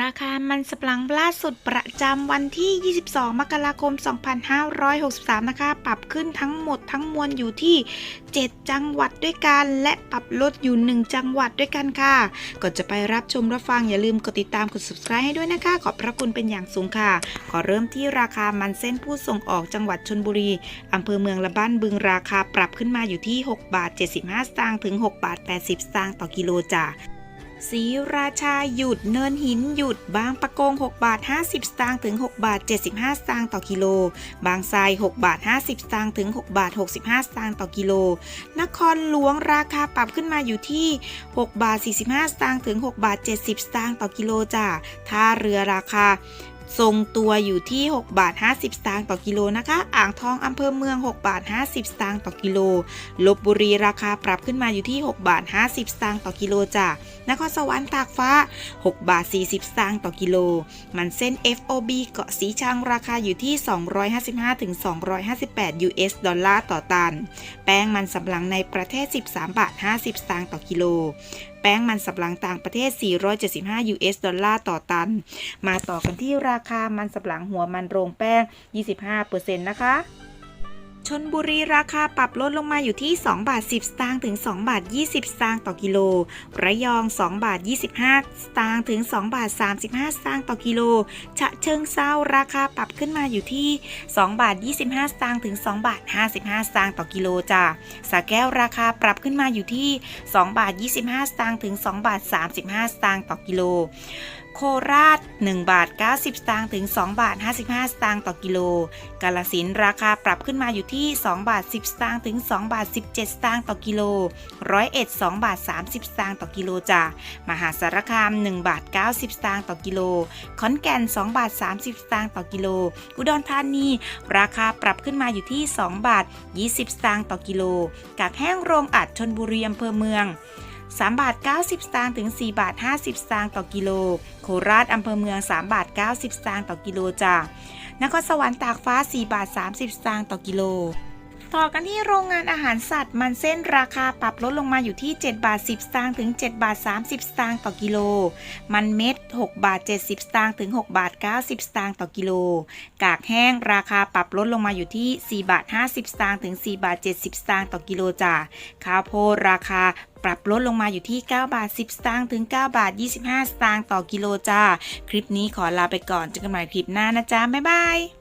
ราคามันสปลังล่าสุดประจำวันที่ 22 มกราคม 2563 นะคะ ปรับขึ้นทั้งหมดทั้งมวลอยู่ที่ 7 จังหวัดด้วยกัน และปรับลดอยู่ 1 จังหวัดด้วยกันค่ะ ก่อนจะไปรับชมรับฟังอย่าลืมกดติดตามกด subscribe ให้ด้วยนะคะ ขอบพระคุณเป็นอย่างสูงค่ะ ขอเริ่มที่ราคามันเส้นผู้ส่งออกจังหวัดชนบุรีอำเภอเมืองละบ้านบึงราคาปรับขึ้นมาอยู่ที่ 6 บาท 75 สตางค์ถึง 6 บาท 80 สตางค์ต่อกิโลจ้ะ สีราชาหยุดเนินหินหยุดบางปะกง 6 บาท 50 สตางค์ถึง 6 บาท 75 สตางค์ต่อกิโล บางไทร6บาท 50 สตางค์ถึง 6 บาท 65 สตางค์ต่อกิโล นครหลวงราคาปรับขึ้นมาอยู่ที่ 6 บาท 45 สตางค์ถึง 6 บาท 70 สตางค์ต่อกิโลจ้าท่าเรือราคา ทรงตัวอยู่ที่6บาท50สตางค์ต่อกิโลนะคะ อ่างทองอำเภอเมือง6บาท50สตางค์ต่อกิโลลบบุรีราคาปรับขึ้นมาอยู่ที่6บาท50สตางค์ต่อกิโลจ้ะนครสวรรค์ตากฟ้า 6 บาท 40 สตางค์ต่อกิโล มันเส้น FOB เกาะสีชังราคาอยู่ที่ 255-258 US ดอลลาร์ต่อตัน แป้งมันสำปะหลังในประเทศ 13 บาท 50 สตางค์ต่อกิโล แป้งมันสำปะหลังต่างประเทศ 475 US ดอลลาร์ต่อตัน มาต่อกันที่ราคามันสำปะหลังหัวมันโรงแป้ง 25%นะคะ ชนบุรีราคาปรับลดลงมาอยู่ที่ 2 บาท 10 สตางค์ถึง 2 บาท 20 สตางค์ต่อกิโล ระยอง 2 บาท 25 สตางค์ถึง 2 บาท 35 สตางค์ต่อกิโล ฉะเชิงเซาราคาปรับขึ้นมาอยู่ที่ 2 บาท 25 สตางค์ถึง 2 บาท 55 สตางค์ต่อกิโลจ้ะสาแก้วราคาปรับขึ้นมาอยู่ที่ 2 บาท 25 สตางค์ถึง 2 บาท 35 สตางค์ต่อกิโล โคราช 1 บาท 90 สตางค์ถึง 2 บาท 55 สตางค์ต่อกิโล กาลสินราคาปรับขึ้นมาอยู่ที่ 2 บาท 10 สตางค์ถึง 2 บาท 17 สตางค์ต่อกิโล ร้อยเอ็ด 2 บาท 30 สตางค์ต่อกิโลจ้ะมหาสารคาม 1 บาท 90 สตางค์ต่อกิโล ขอนแก่น 2 บาท 30 สตางค์ต่อกิโล อุดรธานี ราคาปรับขึ้นมาอยู่ที่ 2 บาท 20 สตางค์ต่อกิโล กากแห้งโรงอัดชนบุรีอำเภอเมือง 3 บาท 90 สตางค์ถึง 4 บาท 50 สตางค์ต่อกิโล โคราชอำเภอเมือง 3 บาท 90 สตางค์ต่อกิโลจ้ะนครสวรรค์ตากฟ้า 4 บาท 30 สตางค์ต่อกิโลต่อกันที่โรงงานอาหารสัตว์มันเส้นราคาปรับลดลงมาอยู่ที่ 7 บาท 10 สตางค์ถึง 7 บาท 30 สตางค์ต่อกิโล มันเม็ด 6 บาท 70 สตางค์ถึง 6 บาท 90 สตางค์ต่อกิโล กากแห้งราคาปรับลดลงมาอยู่ที่ 4 บาท 50 สตางค์ถึง 4 บาท 70 สตางค์ต่อกิโลจ้ะข้าวโพดราคา ปรับลดลงมาอยู่ที่ 9 บาท 10 สตางค์ถึง 9 บาท 25 สตางค์ต่อกิโลจ้า คลิปนี้ขอลาไปก่อนเจอกันใหม่คลิปหน้านะจ๊ะ บ๊ายบาย